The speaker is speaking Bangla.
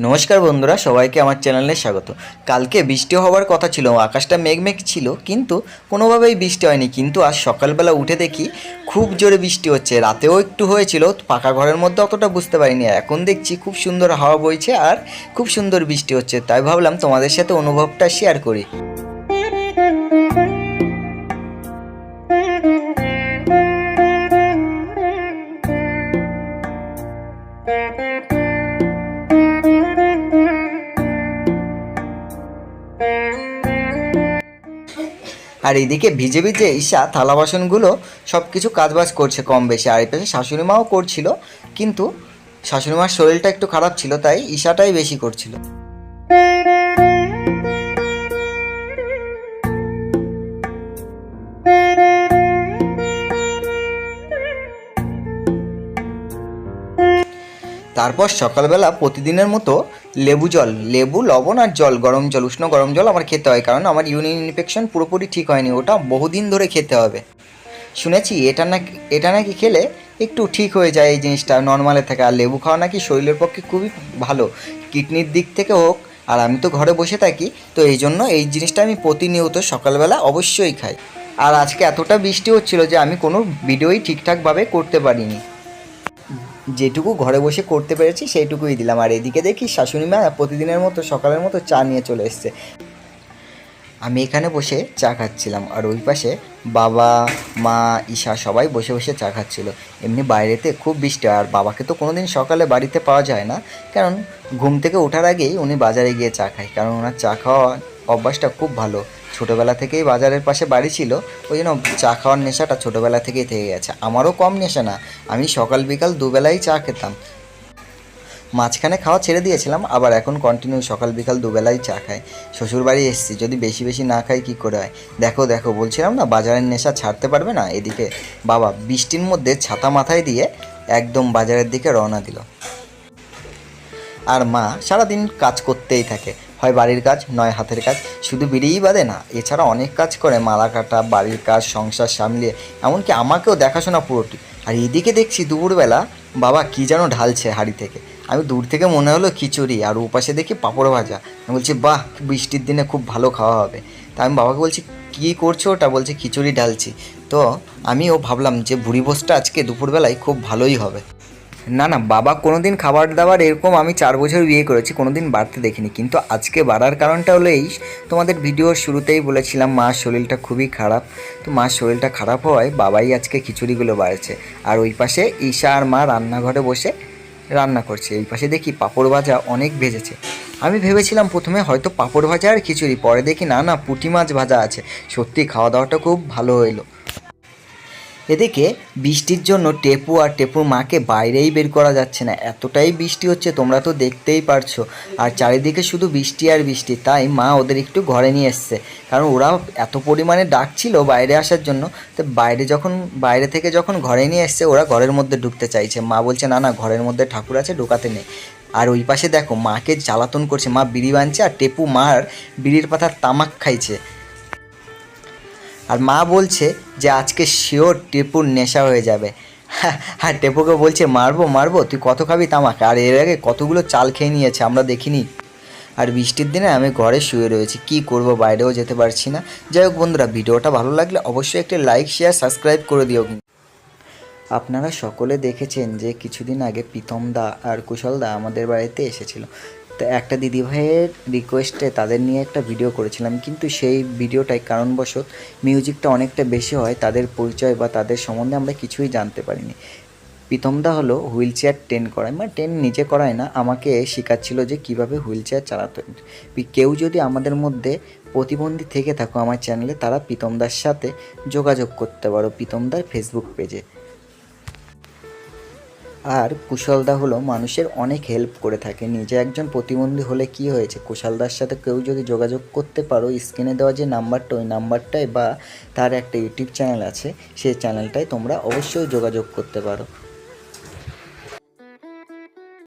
নমস্কার বন্ধুরা, সবাইকে আমার চ্যানেলে স্বাগত। কালকে বৃষ্টি হওয়ার কথা ছিল, আকাশটা মেঘমেঘ ছিল, কিন্তু কোনোভাবেই বৃষ্টি হয়নি। কিন্তু আজ সকালবেলা উঠে দেখি খুব জোরে বৃষ্টি হচ্ছে। রাতেও একটু হয়েছিল, পাকা ঘরের মধ্যে অতটা বুঝতে পারিনি। এখন দেখছি খুব সুন্দর হাওয়া বইছে আর খুব সুন্দর বৃষ্টি হচ্ছে। তাই ভাবলাম তোমাদের সাথে অনুভবটা শেয়ার করি। আর এদিকে ভিজে ভিজে ঈশা থালা বাসনগুলো সব কিছু কাজবাজ করছে কম বেশি। আর এই পাশে শাশুড়ি মাও করছিল, কিন্তু শাশুড়ি মার শরীরটা একটু খারাপ ছিল, তাই ঈশাটাই বেশি করছিল। তারপর সকালবেলা প্রতিদিনের মতো লেবু জল, লেবু, লবণ আর জল, গরম জল, উষ্ণ গরম জল আমার খেতে হয়। কারণ আমার ইউরিন ইনফেকশন পুরোপুরি ঠিক হয়নি, ওটা বহুদিন ধরে খেতে হবে। শুনেছি এটা নাকি এটা নাকি খেলে একটু ঠিক হয়ে যায় এই জিনিসটা নর্মালে থাকে। আর লেবু খাওয়া নাকি শরীরের পক্ষে খুবই ভালো। কিডনির দিক থেকে হোক, আর আমি তো ঘরে বসে থাকি, তো এই জন্য এই জিনিসটা আমি প্রতিনিয়ত সকালবেলা অবশ্যই খাই। আর আজকে এতটা বৃষ্টি হচ্ছিল যে আমি কোনো ভিডিওই ঠিকঠাকভাবে করতে পারিনি। যেটুকু ঘরে বসে করতে পেরেছি, সেইটুকুই দিলাম। আর এদিকে দেখি শাশুড়ি মা প্রতিদিনের মতো সকালের মতো চা নিয়ে চলে এসছে। আমি এখানে বসে চা খাচ্ছিলাম, আর ওই পাশে বাবা, মা, ঈশা সবাই বসে বসে চা খাচ্ছিল। এমনি বাইরেতে খুব বৃষ্টি, আর বাবাকে তো কোনোদিন সকালে বাড়িতে পাওয়া যায় না। কারণ ঘুম থেকে ওঠার আগেই উনি বাজারে গিয়ে চা খায়, কারণ ওনার চা খাওয়া অভ্যাসটা খুব ভালো। ছোটোবেলা থেকেই বাজারের পাশে বাড়ি ছিল, ওই জন্য চা খাওয়ার নেশাটা ছোটোবেলা থেকেই থেকে গেছে। আমারও কম নেশা না, আমি সকাল বিকাল দুবেলাই চা খেতাম। মাঝখানে খাওয়া ছেড়ে দিয়েছিলাম, আবার এখন কন্টিনিউ সকাল বিকাল দুবেলাই চা খাই। শ্বশুরবাড়ি এসেছি, যদি বেশি বেশি না খাই কী করে হয়? দেখো দেখো, বলছিলাম না, বাজারের নেশা ছাড়তে পারবে না? এদিকে বাবা বৃষ্টির মধ্যে ছাতা মাথায় দিয়ে একদম বাজারের দিকে রওনা দিল। আর মা সারাদিন কাজ করতেই থাকে। হয় বাড়ির কাজ, নয় হাতের কাজ। শুধু বিড়িই বাদে না, এছাড়া অনেক কাজ করে, মালা কাটা, বাড়ির কাজ, সংসার সামলিয়ে, এমনকি আমাকেও দেখাশোনা পুরোটি। আর এদিকে দেখছি দুপুরবেলা বাবা কী যেন ঢালছে হাড়ি থেকে। আমি দূর থেকে মনে হলো খিচুড়ি, আর ওপাশে দেখি পাঁপড় ভাজা। আমি বলছি, বাহ, বৃষ্টির দিনে খুব ভালো খাওয়া হবে। তা আমি বাবাকে বলছি, কী করছ ওটা? বলছে, খিচুড়ি ঢালছি। তো আমিও ভাবলাম যে, ভুড়ি ভোজটা আজকে দুপুরবেলায় খুব ভালোই হবে। না না, বাবা কোনোদিন খাবার দাবার এরকম আমি চার বছর বিয়ে করেছি, কোনোদিন বাড়তে দেখিনি। কিন্তু আজকে বাড়ার কারণটা হলো এই, তোমাদের ভিডিওর শুরুতেই বলেছিলাম মার শরীরটা খুবই খারাপ। তো মার শরীরটা খারাপ হওয়ায় বাবাই আজকে খিচুড়িগুলো বাড়ছে। আর ওই পাশে ঈশা আর মা রান্নাঘরে বসে রান্না করছে। এই পাশে দেখি পাঁপড় ভাজা অনেক ভেজেছে। আমি ভেবেছিলাম প্রথমে হয়তো পাঁপড় ভাজা আর খিচুড়ি, পরে দেখি না না, পুঁটি মাছ ভাজা আছে। সত্যি খাওয়া দাওয়াটা খুব ভালো হইল। এদিকে বৃষ্টির জন্য টেপু আর টেপুর মাকে বাইরেই বের করা যাচ্ছে না। এতটাই বৃষ্টি হচ্ছে, তোমরা তো দেখতেই পারছ। আর চারিদিকে শুধু বৃষ্টি আর বৃষ্টি, তাই মা ওদের একটু ঘরে নিয়ে এসছে। কারণ ওরা এত পরিমাণে ডাকছিল বাইরে আসার জন্য, তো বাইরে যখন, বাইরে থেকে যখন ঘরে নিয়ে এসছে, ওরা ঘরের মধ্যে ঢুকতে চাইছে। মা বলছে, না না, ঘরের মধ্যে ঠাকুর আছে, ঢোকাতে নেই। আর ওই পাশে দেখো, মাকে জ্বালাতন করছে। মা বিড়ি বানছে আর টেপু মার বিড়ির পাতার তামাক খাইছে। আর মা বলছে যে আজকে শিওর টেপুর নেশা হয়ে যাবে। হ্যাঁ টেপুকে বলছে, মারবো মারবো, তুই কত খাবি তামাক? আর এর আগে কতগুলো চাল খেয়ে নিয়েছে, আমরা দেখিনি। আর বৃষ্টির দিনে আমি ঘরে শুয়ে রয়েছি, কি করব বাইরেও যেতে পারছি না। যাই হোক বন্ধুরা, ভিডিওটা ভালো লাগলে অবশ্যই একটি লাইক শেয়ার সাবস্ক্রাইব করে দিও। কিন্তু আপনারা সকলে দেখেছেন যে কিছুদিন আগে প্রীতম দা আর কুশল দা আমাদের বাড়িতে এসেছিল। তো একটা দিদিভাইয়ের রিকোয়েস্টে তাদের নিয়ে একটা ভিডিও করেছিলাম। কিন্তু সেই ভিডিওটায় কারণবশত মিউজিকটা অনেকটা বেশি হয়, তাদের পরিচয় বা তাদের সম্বন্ধে আমরা কিছুই জানতে পারিনি। প্রীতমদা হলো হুইল চেয়ার টেন করায়। মানে টেন নিজে করায় না, আমাকে শেখাচ্ছিল যে কীভাবে হুইল চেয়ার চালাতে। কেউ যদি আমাদের মধ্যে প্রতিবন্ধী থেকে থাকো আমার চ্যানেলে তারা প্রীতমদার সাথে যোগাযোগ করতে পারো, প্রীতমদার ফেসবুক পেজে আর কুশলদা হলো মানুষের অনেক হেল্প করে থাকে। নিজে একজন প্রতিবন্ধী হলে কি হয়েছে? কুশলদার সাথে কেউ যদি যোগাযোগ করতে পারো স্ক্রিনে দেওয়া যে নাম্বারটা ওই নাম্বারটায় বা তার একটা ইউটিউব চ্যানেল আছে সেই চ্যানেলটায় তোমরা অবশ্যই যোগাযোগ করতে পারো।